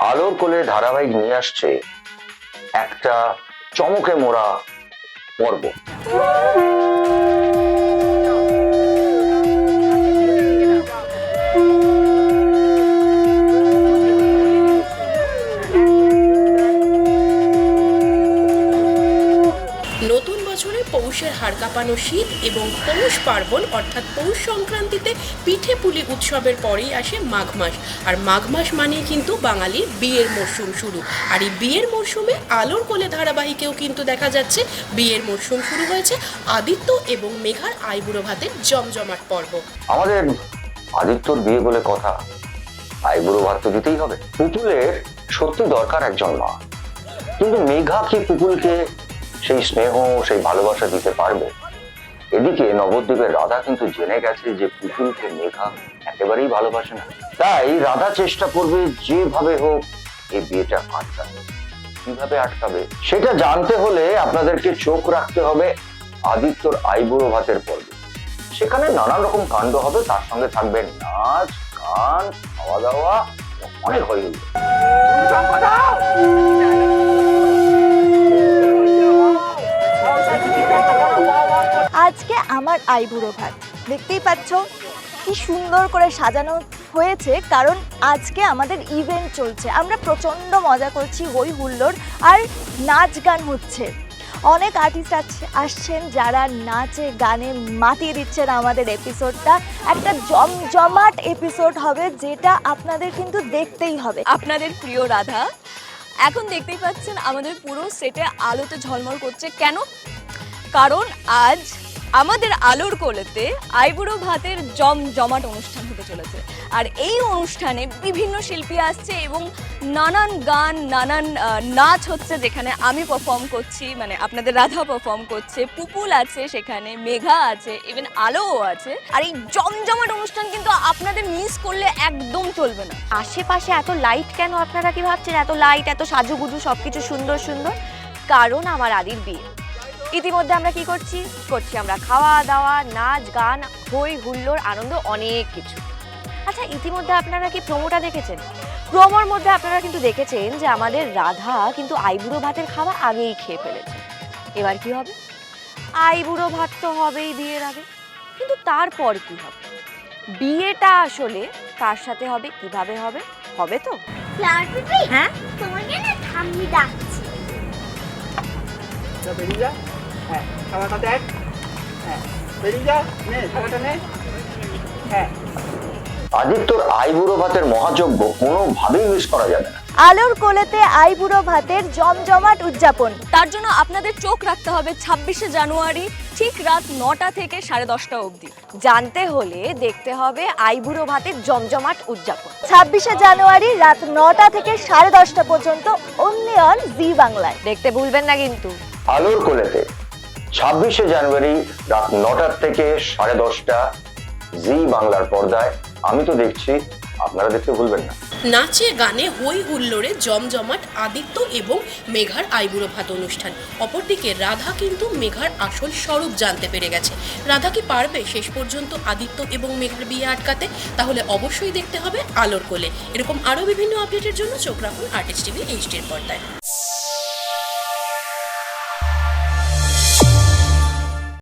আলোর কোলে ধারাবাহিক নিয়ে আসছে একটা চমকে মোড়া পর্ব। বছরে পৌষের হাড় কাঁপানো শীত এবং পৌষ পার্বণ, অর্থাৎ পৌষ সংক্রান্তিতে পিঠে পুলি উৎসবের পরেই আসে মাঘ মাস। আর মাঘ মাস মানেই কিন্তু বাঙালির বিয়ের মরশুম শুরু। আর এই বিয়ের মরশুমে আলোর কোলে ধারাবাহিকেও কিন্তু দেখা যাচ্ছে। বিয়ের মরশুম শুরু হয়েছে আদিত্য এবং মেঘার আইবুড়ো ভাতের জমজমাট পর্ব। আমাদের আদিত্যর বিয়ে বলে কথা, আইবুড়ো ভাত তো দিতেই হবে। পুতুলের সত্যি দরকার একজন মা। কিন্তু মেঘা কি পুতুলকে সেই স্নেহ, সেই ভালোবাসা দিতে পারবে। এদিকে নবদ্বীপের রাধা কিন্তু জেনে গেছে যে পুতুলকে মেঘা একেবারেই ভালোবাসে না। তাই রাধা চেষ্টা করবে যেভাবে হোক এই বিয়েটা আটকাবে কীভাবে আটকাবে, সেটা জানতে হলে আপনাদেরকে চোখ রাখতে হবে আদিত্যর আইবুড়ো ভাতের পর্বে। সেখানে নানান রকম কাণ্ড হবে, তার সঙ্গে থাকবে নাচ, গান, খাওয়া দাওয়া, অনেক হয়ে গেল আজকে আমার আইবুড়ো ভাত দেখতেই পাচ্ছ কি সুন্দর করে সাজানো হয়েছে, কারণ আজকে আমাদের ইভেন্ট চলছে। আমরা প্রচণ্ড মজা করছি হই হুল্লোড় আর নাচ গান হচ্ছে। অনেক আর্টিস্ট আসছেন যারা নাচে গানে মাতিয়ে দিচ্ছেন আমাদের এপিসোডটা একটা জমজমাট এপিসোড হবে যেটা আপনাদের কিন্তু দেখতেই হবে। আপনাদের প্রিয় রাধা, এখন দেখতেই পাচ্ছেন আমাদের পুরো সেটে আলোতে ঝলমল করছে। কেন? কারণ আজ আমাদের আলোর কোলেতে আইবুড়ো ভাতের জম জমাট অনুষ্ঠান হতে চলেছে। আর এই অনুষ্ঠানে বিভিন্ন শিল্পী আসছে এবং নানান গান, নানান নাচ হচ্ছে যেখানে আমি পারফর্ম করছি মানে আপনাদের রাধা পারফর্ম করছে পুপুল আছে সেখানে, মেঘা আছে ইভেন আলোও আছে। আর এই জমজমাট অনুষ্ঠান কিন্তু আপনাদের মিস করলে একদম চলবে না। আশেপাশে এত লাইট কেন আপনারা কি ভাবছেন? এত লাইট এত সাজুগুজু সব কিছু সুন্দর সুন্দর? কারণ আমার আদির বিয়ে। ইতিমধ্যে আমরা কি করছি? করছি? আমরা খাওয়া দাওয়া নাচ গান হই হুল্লোড় আনন্দ অনেক কিছু। আচ্ছা ইতিমধ্যে আপনারা কি প্রোমোটা দেখেছেন? প্রোমোর মধ্যে আপনারা কিন্তু দেখেছেন যে আমাদের রাধা কিন্তু আইবুড়ো ভাতের খাওয়া আগেই খেয়ে ফেলেছে। এবার কি হবে? আইবুড়ো ভাত তো হবেই বিয়ের আগে। কিন্তু তারপর কি হবে? বিয়েটা আসলে কার সাথে হবে? কীভাবে হবে? হবে তো? ফ্লাওয়ার পিপি হ্যাঁ? তোমাকে না ঠাম্মি ডাকছে। বেরিয়ে যা। হ্যাঁ দেখ। হ্যাঁ বেরিয়ে যা নে খাবারটা নে। হ্যাঁ। আদিত্যর আইবুড়ো ভাতের মহাযজ্ঞ কোনোভাবেই মিস করা যাবে না। আলোর কোলেতে আইবুড়ো ভাতের জমজমাট উদযাপন। তার জন্য আপনাদের চোখ রাখতে হবে ছাব্বিশে জানুয়ারি ঠিক রাত নটা থেকে সাড়ে দশটা অবধি। জানতে হলে দেখতে হবে আইবুড়ো ভাতের জমজমাট উদযাপন। ছাব্বিশে জানুয়ারি রাত নটা থেকে সাড়ে দশটা পর্যন্ত অনলি অন জি বাংলায় দেখতে ভুলবেন না কিন্তু। আলোর কোলেতে ছাব্বিশে জানুয়ারি রাত নটার থেকে সাড়ে দশটা জি বাংলার পর্দায়। আমি তো দেখছি, আপনারা দেখতে ভুলবেন না। নাচে গানে হই হুল্লোড়ে জমজমাট আদিত্য এবং মেঘার আইবুড়ো ভাত অনুষ্ঠান। অপরদিকে রাধা কিন্তু মেঘার আসল স্বরূপ জানতে পেরে গেছে। রাধা কি পারবে শেষ পর্যন্ত আদিত্য এবং মেঘার বিয়ে আটকাতে? তাহলে অবশ্যই দেখতে হবে আলোর কোলে। এরকম আরও বিভিন্ন আপডেটের জন্য চোখ রাখুন আর্টিস্ট টিভি এইচডির পর্দায়।